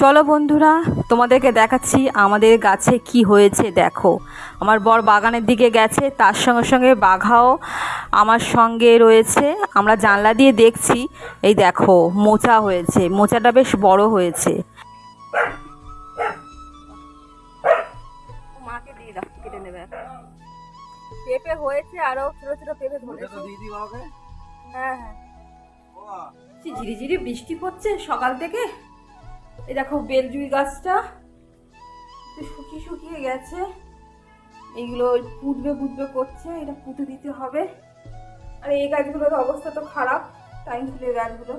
চলো বন্ধুরা তোমাদেরকে দেখাচ্ছি আমাদের গাছে কি হয়েছে দেখো। আমার বর বাগানের দিকে গেছে তার সঙ্গে সঙ্গে বাঘাও আমার সঙ্গে রয়েছে। আমরা জানলা দিয়ে দেখছি এই দেখো মোচা হয়েছে। মোচাটা বেশ বড় হয়েছে। মাকে দিয়ে দাও কেটে নেবে। পেঁপে হয়েছে আরও ছোট ছোট পেঁপে ধরেছে। হ্যাঁ হ্যাঁ। ঝিরিঝিরি বৃষ্টি পড়ছে সকাল থেকে। এই দেখো বেলজুই গাছটা। শুকিয়ে শুকিয়ে গেছে। এইগুলো পুঁতবে পুঁতবে করছে, এটা পুঁতে দিতে হবে। আর এই গাছগুলোর অবস্থা তো খারাপ টাইম ফুলের গাছগুলো।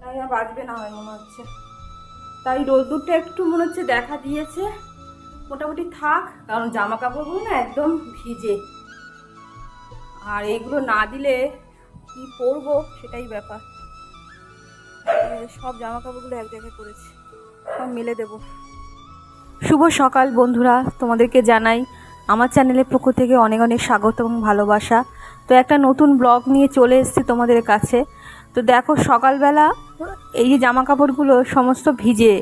তাই আর বাঁচবে না হয় মনে হচ্ছে। তাই রোদ্দুরটা একটু মনে হচ্ছে দেখা দিয়েছে। মোটামুটি থাক, কারণ জামা কাপড়গুলো না একদম ভিজে। আর এইগুলো না দিলে কি পরবো সেটাই ব্যাপার। সব জামা কাপড়গুলো এক জায়গায় করেছি সব মেলে দেব। শুভ সকাল বন্ধুরা, তোমাদেরকে জানাই, আমার চ্যানেলের পক্ষ থেকে অনেক অনেক স্বাগত এবং ভালোবাসা। তো একটা নতুন ব্লগ নিয়ে চলে এসেছি তোমাদের কাছে। তো দেখো, সকালবেলা এই যে জামা কাপড়গুলো সমস্ত ভিজে,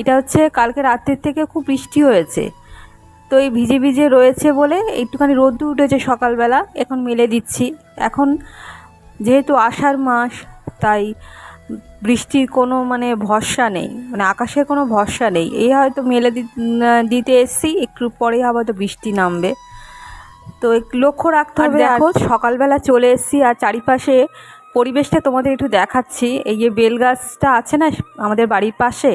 এটা হচ্ছে কালকে রাত্রের থেকে খুব বৃষ্টি হয়েছে। তো এই ভিজে ভিজে রয়েছে বলে একটুখানি রোদ্দু উঠেছে সকালবেলা, এখন মেলে দিচ্ছি। এখন যেহেতু আষাঢ় মাস, তাই বৃষ্টির কোনো মানে ভরসা নেই মানে আকাশের কোনো ভরসা নেই। এই হয়তো মেলে দিতে এসছি একটু পরেই আবার তো বৃষ্টি নামবে। তো লক্ষ্য রাখতে হবে দেখো সকালবেলা চলে এসেছি আর চারিপাশে পরিবেশটা তোমাদের একটু দেখাচ্ছি। এই যে বেল গাছটা আছে না আমাদের বাড়ির পাশে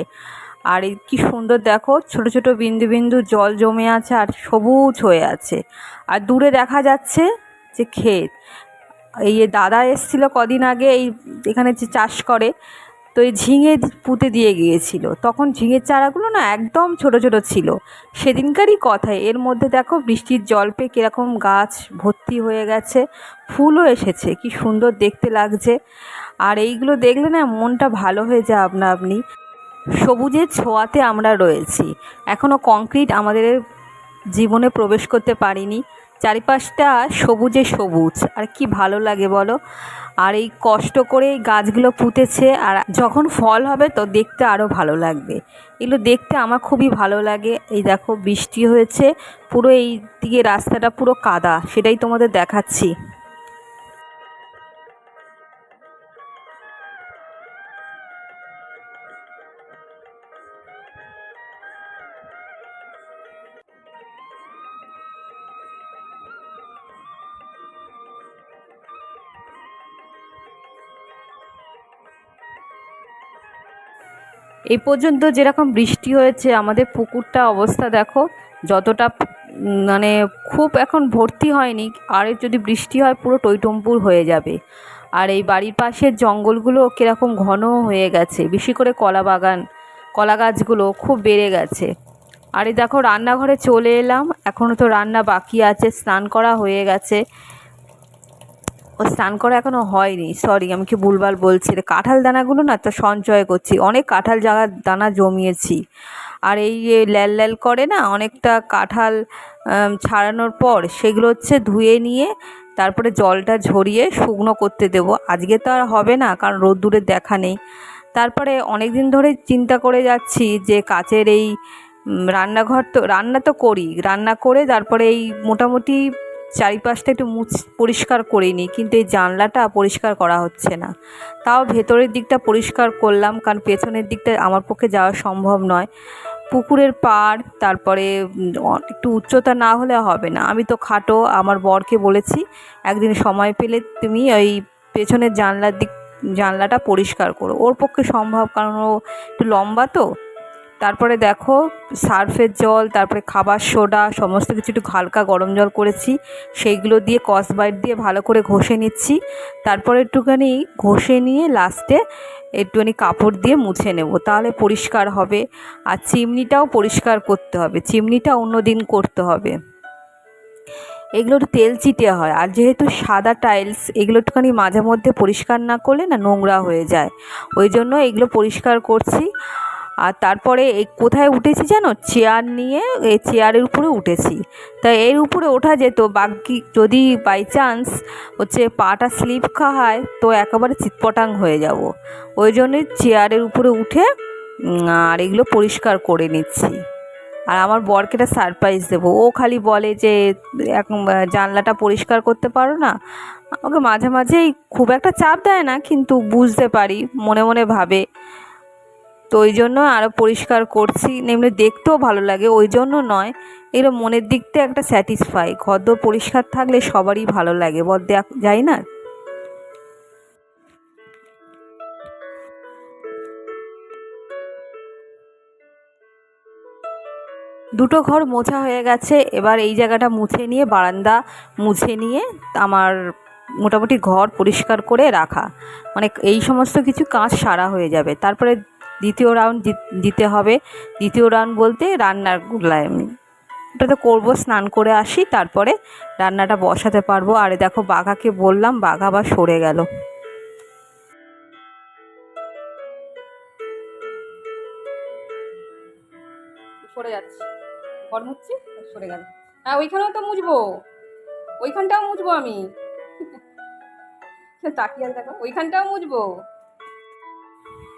আর কি সুন্দর দেখো ছোট ছোট বিন্দু বিন্দু জল জমে আছে আর সবুজ হয়ে আছে। আর দূরে দেখা যাচ্ছে যে ক্ষেত এই দাদা এসেছিল কদিন আগে, এই এখানে যে চাষ করে, তো এই ঝিঙে পুঁতে দিয়ে গিয়েছিল। তখন ঝিঙের চারাগুলো না একদম ছোট ছোট ছিল। সেদিনকারই কথায় এর মধ্যে দেখো বৃষ্টির জল পেয়ে কীরকম গাছ ভর্তি হয়ে গেছে, ফুলও এসেছে, কি সুন্দর দেখতে লাগছে। আর এইগুলো দেখলে না মনটা ভালো হয়ে যায় আপনা আপনি। সবুজের ছোঁয়াতে আমরা রয়েছি। এখনও কংক্রিট আমাদের জীবনে প্রবেশ করতে পারিনি। চারিপাশটা সবুজে সবুজ। আর কি ভালো লাগে বলো? আর এই কষ্ট করে এই গাছগুলো পুঁতেছে, আর যখন ফল হবে তো দেখতে আরও ভালো লাগবে। এগুলো দেখতে আমার খুবই ভালো লাগে। এই দেখো বৃষ্টি হয়েছে, পুরো এই দিকে রাস্তাটা পুরো কাদা, সেটাই তোমাদের দেখাচ্ছি। এই পর্যন্ত যেরকম বৃষ্টি হয়েছে, আমাদের পুকুরটা অবস্থা দেখো যতটা মানে খুব এখন ভর্তি হয়নি, আর যদি বৃষ্টি হয় পুরো টইটম্পুর হয়ে যাবে। আর এই বাড়ির পাশের জঙ্গলগুলো কীরকম ঘন হয়ে গেছে, বেশি করে কলা বাগান, কলা গাছগুলো খুব বেড়ে গেছে। আর দেখো রান্নাঘরে চলে এলাম এখনও তো রান্না বাকি আছে, স্নান করা হয়ে গেছে। ও স্নান করা এখনও হয়নি সরি আমি কি ভুলভাল বলছি। কাঁঠাল দানাগুলো না তো সঞ্চয় করছি, অনেক কাঁঠাল জাগা দানা জমিয়েছি। আর এই ল্যাল ল্যাল করে না, অনেকটা কাঁঠাল ছাড়ানোর পর সেগুলো হচ্ছে ধুয়ে নিয়ে তারপরে জলটা ঝরিয়ে শুকনো করতে দেবো। আজকে তো আর হবে না, কারণ রোদ্দুরের দেখা নেই। তারপরে অনেক দিন ধরে চিন্তা করে যাচ্ছি যে কাচের এই রান্নাঘর তো, রান্না তো করি, রান্না করে তারপরে এই মোটামুটি চারিপাশটা একটু মুছ, পরিষ্কার করে নিই, কিন্তু এই জানলাটা পরিষ্কার করা হচ্ছে না। তাও ভেতরের দিকটা পরিষ্কার করলাম, কারণ পেছনের দিকটা আমার পক্ষে যাওয়া সম্ভব নয়। পুকুরের পাড়, তারপরে একটু উচ্চতা না হলে হবে না। আমি তো খাটো, আমার বরকে বলেছি, একদিন সময় পেলে তুমি ওই পেছনের জানলার দিক, জানলাটা পরিষ্কার করো। ওর পক্ষে সম্ভব, কারণ ও একটু লম্বা তো তারপরে দেখো সার্ফের জল, তারপরে খাবার সোডা, সমস্ত কিছু একটু হালকা গরম জল করেছি। সেইগুলো দিয়ে কসবাইট দিয়ে ভালো করে ঘষে নিচ্ছি। তারপরে একটুখানি ঘষে নিয়ে লাস্টে একটুখানি কাপড় দিয়ে মুছে নেব, তাহলে পরিষ্কার হবে। আর চিমনিটাও পরিষ্কার করতে হবে, চিমনিটা অন্য দিন করতে হবে। এগুলো একটু তেল চিটে হয়, আর যেহেতু সাদা টাইলস এগুলো একটুখানি মাঝে মধ্যে পরিষ্কার না করলে না নোংরা হয়ে যায়। ওই জন্য এগুলো পরিষ্কার করছি। আর তারপরে এই কোথায় উঠেছি জানো? চেয়ার নিয়ে এই চেয়ারের উপরে উঠেছি। তা এর উপরে ওঠা যেত, বাকি যদি বাই চান্স হচ্ছে পাটা স্লিপ খাওয়ায় তো একেবারে চিৎপটাং হয়ে যাব। ওই জন্যই চেয়ারের উপরে উঠে আর এগুলো পরিষ্কার করে নিচ্ছি। আর আমার বরকে একটা সারপ্রাইজ দেবো। ও খালি বলে যে এখন জানলাটা পরিষ্কার করতে পারো না? আমাকে মাঝে মাঝেই খুব একটা চাপ দেয় না, কিন্তু বুঝতে পারি, মনে মনে ভাবে। তো ওই জন্য আরও পরিষ্কার করছি। এমনি দেখতেও ভালো লাগে, ওই জন্য নয়, এগুলো মনের দিক থেকে একটা স্যাটিসফাই ঘরদোর পরিষ্কার থাকলে সবারই ভালো লাগে, বল দেখ, যাই না? দুটো ঘর মোছা হয়ে গেছে, এবার এই জায়গাটা মুছে নিয়ে, বারান্দা মুছে নিয়ে আমার মোটামুটি ঘর পরিষ্কার করে রাখা। মানে এই সমস্ত কিছু কাজ সারা হয়ে যাবে। তারপরে দ্বিতীয় রাউন্ড দিতে হবে। দ্বিতীয় রাউন্ড বলতে রান্নার গুলায় আমি। ওটা তো করব, স্নান করে আসি, তারপরে রান্নাটা বসাতে পারব। আর দেখো, বাঘাকে বললাম, বাঘা আবার সরে গেল। সরে যাচ্ছে। সরে গেল। হ্যাঁ ওইখানেও তো মুছবো। ওইখানটাও মুছবো আমি। তাকিয়ে দেখো, ওইখানটাও মুছবো।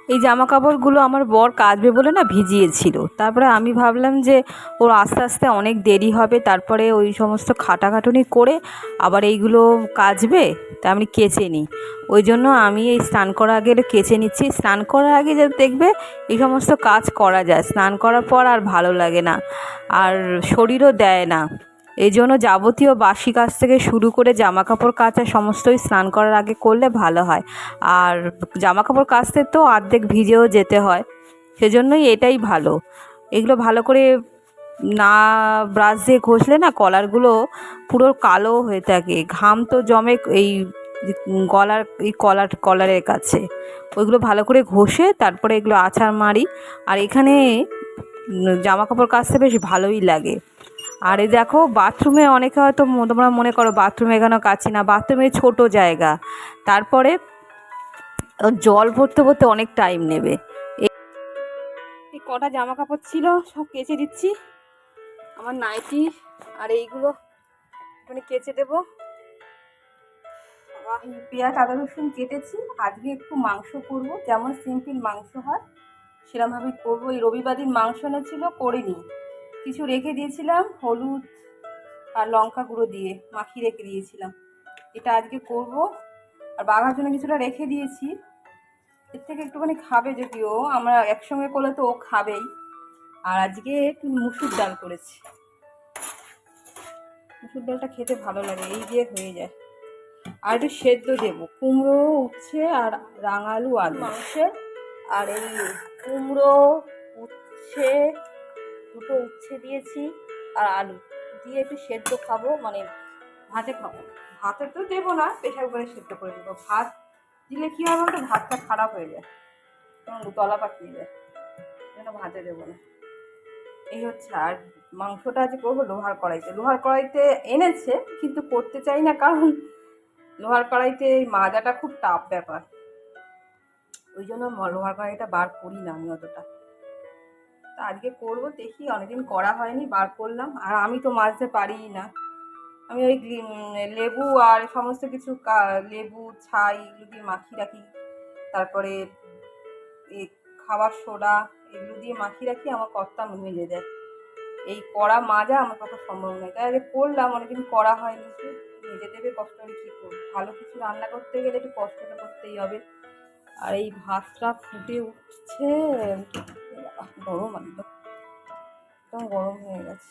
এই জামা কাপড়গুলো আমার বর কাচবে বলে না ভিজিয়েছিল। তারপরে আমি ভাবলাম যে ওর আস্তে আস্তে অনেক দেরি হবে, তারপরে ওই সমস্ত খাটাখাটুনি করে আবার এইগুলো কাচবে, তা আমি কেচে নিই। ওই জন্য আমি এই স্নান করার আগে কেচে নিচ্ছি। স্নান করার আগে যে দেখবে, এই সমস্ত কাজ করা যায়। স্নান করার পর আর ভালো লাগে না, আর শরীরও দেয় না। এই জন্য যাবতীয় বাসি কাজ থেকে শুরু করে জামা কাপড় কাচা সমস্তই স্নান করার আগে করলে ভালো হয়। আর জামা কাপড় কাচতে তো অর্ধেক ভিজেও যেতে হয়, সেজন্যই এটাই ভালো। এগুলো ভালো করে না ব্রাশ দিয়ে ঘষলে না কলারগুলো পুরো কালো হয়ে থাকে। ঘাম তো জমে এই গলার, এই কলার, কলারের কাছে। ওইগুলো ভালো করে ঘষে তারপরে এগুলো আছাড় মারি। আর এখানে জামা কাপড় কাচতে বেশ ভালোই লাগে। আর এই দেখো বাথরুমে অনেকে হয়তো তোমরা মনে করো বাথরুমে এখানে কাছি না বাথরুমে ছোট জায়গা। তারপরে জল ভরতে ভরতে অনেক টাইম নেবে। এই কটা জামা কাপড় ছিল, সব কেচে দিচ্ছি। আমার নাইটি আর এইগুলো মানে কেচে দেবো। পেঁয়াজ, আদা, রসুন কেটেছি। আজকে একটু মাংস করব, যেমন সিম্পল মাংস হয় সেরকমভাবেই করব। এই রবিবার দিন মাংস এনেছিল, করিনি। কিছু রেখে দিয়েছিলাম হলুদ আর লঙ্কা গুঁড়ো দিয়ে মাখিয়ে রেখে দিয়েছিলাম। এটা আজকে করব। আর বাঘার জন্য কিছুটা রেখে দিয়েছি। এর থেকে একটুখানি খাবে যদিও আমরা একসঙ্গে করলে তো ও খাবেই। আর আজকে একটু মুসুর ডাল করেছি। মুসুর ডালটা খেতে ভালো লাগে এই দিয়ে হয়ে যায়। আর একটু সেদ্ধ দেবো। কুমড়ো উচ্ছে আর রাঙালু আলু। মাংসের? আর এই কুমড়ো উচ্ছে দুটো উচ্ছে দিয়েছি আর আলু। দিয়ে একটু সেদ্ধ খাব মানে ভাতে খাব। ভাতে তো দেবো না প্রেশার করে সেদ্ধ করে দেবো। ভাত দিলে কী হবে বলতো? ভাতটা খারাপ হয়ে যায়। তলা পাকিয়ে যায় সেটা ভাতে দেবো না। এই হচ্ছে আর মাংসটা আজ করব, লোহার কড়াইতে। লোহার কড়াইতে এনেছে, কিন্তু করতে চাই না, কারণ লোহার কড়াইতে এই মাজাটা খুব টাফ ব্যাপার। ওই জন্য লোহার কড়াইটা বার করি না আমি অতটা। তা আজকে করব, দেখি অনেকদিন করা হয়নি, বার করলাম। আর আমি তো মাজতে পারিই না। আমি ওই লেবু আর সমস্ত কিছু লেবু, ছাই এগুলো দিয়ে মাখিয়ে রাখি। তারপরে খাবার সোডা এগুলো দিয়ে মাখিয়ে রাখি, আমার কর্তা মেজে যায় এই কড়া মাজা আমার পক্ষে সম্ভব নয়। তাই আগে করলাম, অনেকদিন করা হয়নি। নিজে দেবে, কষ্ট করে কী করব? ভালো কিছু রান্না করতে গেলে একটু কষ্টটা করতেই হবে। আর এই ভাতটা ফুটে উঠছে। গরম একদম একদম গরম হয়ে গেছে।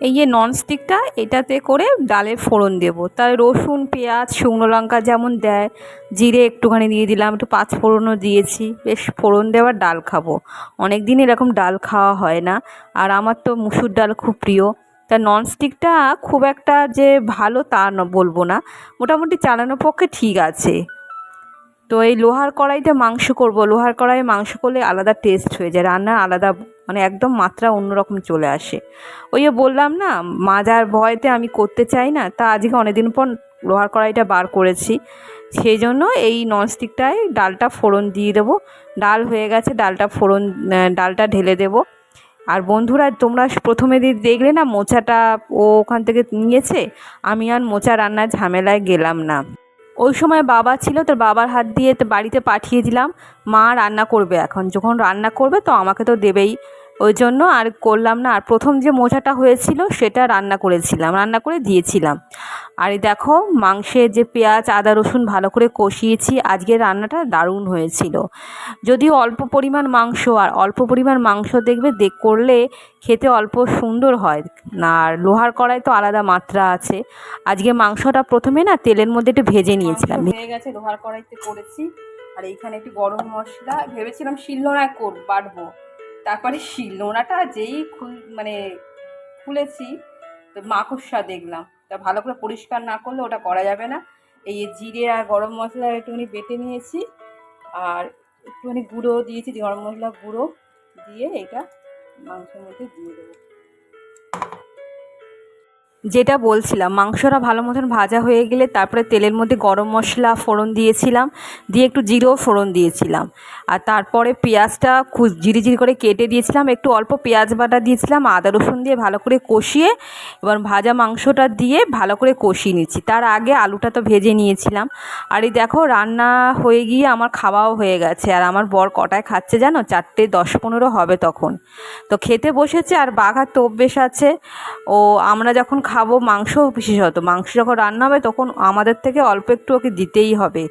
এই যে ননস্টিকটা এটাতে করে ডালে ফোড়ন দেবো। তাই রসুন, পেঁয়াজ, শুকনো লঙ্কা যেমন দেয়, জিরে একটুখানি দিয়ে দিলাম, একটু পাঁচ ফোড়নও দিয়েছি। বেশ ফোড়ন দেওয়ার ডাল খাব। অনেক দিন এরকম ডাল খাওয়া হয় না। আর আমার তো মুসুর ডাল খুব প্রিয়। তা ননস্টিকটা খুব একটা যে ভালো তা বলব না। মোটামুটি চালানোর পক্ষে ঠিক আছে। তো এই লোহার কড়াইতে মাংস করব। লোহার কড়াইয়ে মাংস করলে আলাদা টেস্ট হয়ে যায়। রান্না আলাদা মানে একদম মাত্রা অন্যরকম চলে আসে। ওই বললাম না, মাজার ভয়তে আমি করতে চাই না, তা আজকে অনেকদিন পর লোহার কড়াইটা বার করেছি। সেই জন্য এই ননস্টিকটায় ডালটা ফোড়ন দিয়ে দেবো। ডাল হয়ে গেছে, ডালটা ফোড়ন ডালটা ঢেলে দেবো। আর বন্ধুরা, তোমরা প্রথমে দেখলে না, মোচাটা ও ওখান থেকে নিয়েছে। আমি আর মোচা রান্নার ঝামেলায় গেলাম না। ওই সময় বাবা ছিল, তোর বাবার হাত দিয়ে বাড়িতে পাঠিয়ে দিলাম। মা রান্না করবে এখন। যখন রান্না করবে তো আমাকে তো দেবেই। ওই জন্য আর করলাম না। আর প্রথম যে মোচাটা হয়েছিল, সেটা রান্না করেছিলাম, রান্না করে দিয়েছিলাম। আর দেখো, মাংসের যে পেঁয়াজ, আদা, রসুন ভালো করে কষিয়েছি। আজকের রান্নাটা দারুণ হয়েছিল। যদিও অল্প পরিমাণ মাংস, আর অল্প পরিমাণ মাংস দেখবে দেখ করলে খেতে অল্প সুন্দর হয়। না আর লোহার কড়াই তো আলাদা মাত্রা আছে। আজকে মাংসটা প্রথমে না তেলের মধ্যে একটু ভেজে নিয়েছিলাম। হয়ে গেছে, লোহার কড়াইতে করেছি। আর এইখানে একটু গরম মশলা, ভেবেছিলাম শিলনোড়ায় কর, বাটবো। তারপরে লোনাটা যেই খুল মানে খুলেছি, তো মাকড়সা দেখলাম। তা ভালো করে পরিষ্কার না করলে ওটা করা যাবে না। এই জিরে আর গরম মশলা একটুখানি বেটে নিয়েছি, আর একটুখানি গুঁড়ো দিয়েছি, গরম মশলা গুঁড়ো দিয়ে এটা মাংসের মধ্যে দিয়ে দেবো। যেটা বলছিলাম, মাংসটা ভালো মতন ভাজা হয়ে গেলে তারপরে তেলের মধ্যে গরম মশলা ফোড়ন দিয়েছিলাম, দিয়ে একটু জিরেও ফোড়ন দিয়েছিলাম। আর তারপরে পেঁয়াজটা জিরি জিরি করে কেটে দিয়েছিলাম, একটু অল্প পেঁয়াজ বাটা দিয়েছিলাম, আদা রসুন দিয়ে ভালো করে কষিয়ে এবার ভাজা মাংসটা দিয়ে ভালো করে কষিয়ে নিচ্ছি তার আগে আলুটা তো ভেজে নিয়েছিলাম। আর এই দেখো, রান্না হয়ে গিয়ে আমার খাওয়াও হয়ে গেছে। আর আমার বর কটায় খাচ্ছে জানো? চারটে দশ পনেরো হবে তখন। তো খেতে বসেছে, আর বাঘার তো অভ্যেস আছে। ও, আমরা যখন খাব মাংস বিশেষত, মাংস যখন রান্না হবে তখন আমাদের থেকে অল্প একটু ওকে দিতেই হবে।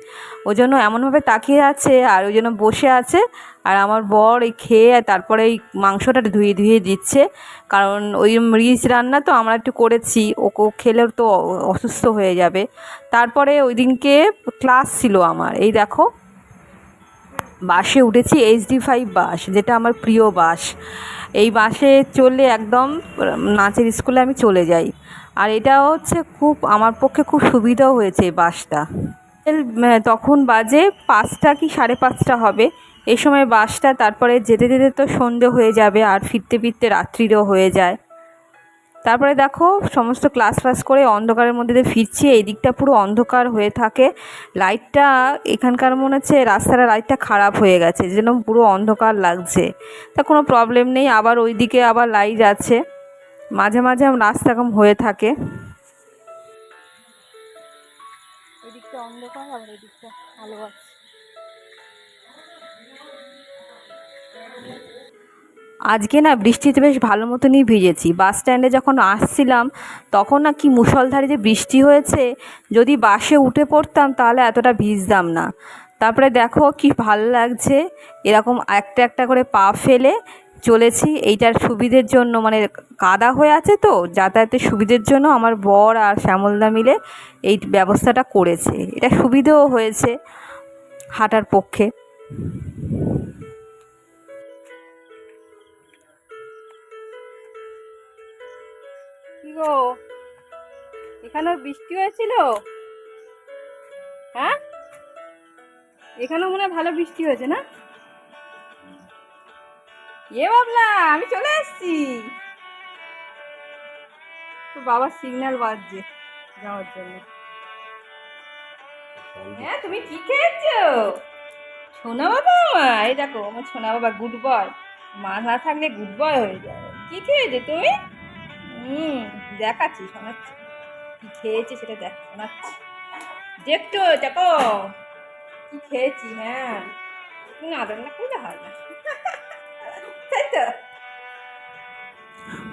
ওই জন্য এমনভাবে তাকিয়ে আছে আর ওই জন্য বসে আছে আর আমার বর এই খেয়ে তারপরে এই মাংসটা ধুয়ে ধুয়ে দিচ্ছে। কারণ ওই রিচ রান্না তো আমরা একটু করেছি, ওকে খেলেও তো অসুস্থ হয়ে যাবে। তারপরে ওই দিনকে ক্লাস ছিল আমার, এই দেখো। বাসে উঠেছি এইচডি ফাইভ বাস, যেটা আমার প্রিয় বাস। এই বাসে চললে একদম নাচের স্কুলে আমি চলে যাই। আর এটা হচ্ছে খুব, আমার পক্ষে খুব সুবিধাও হয়েছে এই বাসটা। তখন বাজে পাঁচটা কি সাড়ে পাঁচটা হবে। এই সময় বাসটা তারপরে যেতে যেতে তো সন্ধে হয়ে যাবে, আর ফিরতে ফিরতে রাত্রিরও হয়ে যায়। তারপরে দেখো, সমস্ত ক্লাস ফ্লাস করে অন্ধকারের মধ্যে দিয়ে ফিরছি, এই দিকটা পুরো অন্ধকার হয়ে থাকে। লাইটটা এখানকার মনে হচ্ছে রাস্তার লাইটটা খারাপ হয়ে গেছে, যেন পুরো অন্ধকার লাগছে। তা কোনো প্রবলেম নেই, আবার ওই দিকে আবার লাইট আছে মাঝে মাঝে রাস্তা এরকম হয়ে থাকে। ওই দিকটা অন্ধকার আলো আছে আজকে না বৃষ্টিতে বেশ ভালো মতনই ভিজেছি। বাস স্ট্যান্ডে যখন আসছিলাম, তখন না কি মুষলধারে যে বৃষ্টি হয়েছে, যদি বাসে উঠে পড়তাম তাহলে এতটা ভিজতাম না। তারপরে দেখো কি ভালো লাগছে, এরকম একটা একটা করে পা ফেলে চলেছি। এইটার সুবিধের জন্য মানে কাদা হয়ে আছে তো, যাতায়াতের সুবিধের জন্য আমার বর আর শ্যামলদা মিলে এই ব্যবস্থাটা করেছে। এটা সুবিধেও হয়েছে হাঁটার পক্ষে। গো। এখানেও বৃষ্টি হয়েছিল? হ্যাঁ? এখানেও মনে হয় ভালো বৃষ্টি হয়েছে, না? এ বাবলা, আমি চলে এসেছি। তো বাবার সিগন্যাল বাজছে যাওয়ার জন্য। হ্যাঁ তুমি কি খেয়েছো? সোনা বাবা? আমার এই দেখো, আমার সোনা বাবা গুড বয়। মা না থাকলে গুড বয় হয়ে যায়। কি খেয়েছো তুমি? হুম, দেখাচ্ছি, শোনাচ্ছি। কি খেয়েছি সেটা দেখ, শোনাচ্ছি। দেখতো দেখো। কি খেয়েছি হ্যাঁ। না করলে হয় না। তাই তো।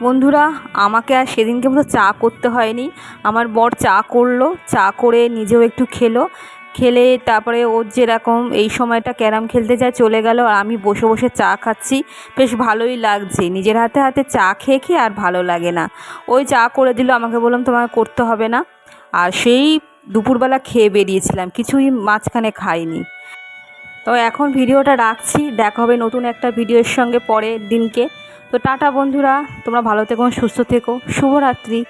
বন্ধুরা, আমাকে আর সেদিনকে মতো চা করতে হয়নি। আমার বর চা করল, চা করে নিজেও একটু খেলো। খেলে তারপরে ওর যেরকম এই সময়টা ক্যারাম খেলতে যায়, চলে গেল আর আমি বসে বসে চা খাচ্ছি। বেশ ভালোই লাগছে। নিজের হাতে হাতে চা খেয়ে খেয়ে আর ভালো লাগে না। ওই চা করে দিল, আমাকে বললাম, তোমাকে করতে হবে না। আর সেই দুপুরবেলা খেয়ে বেরিয়েছিলাম। কিছুই মাঝখানে খাইনি। তো এখন ভিডিওটা রাখছি। দেখা হবে নতুন একটা ভিডিওর সঙ্গে পরের দিনকে। তো টাটা বন্ধুরা, তোমরা ভালো থেকো, সুস্থ থেকো। শুভরাত্রি।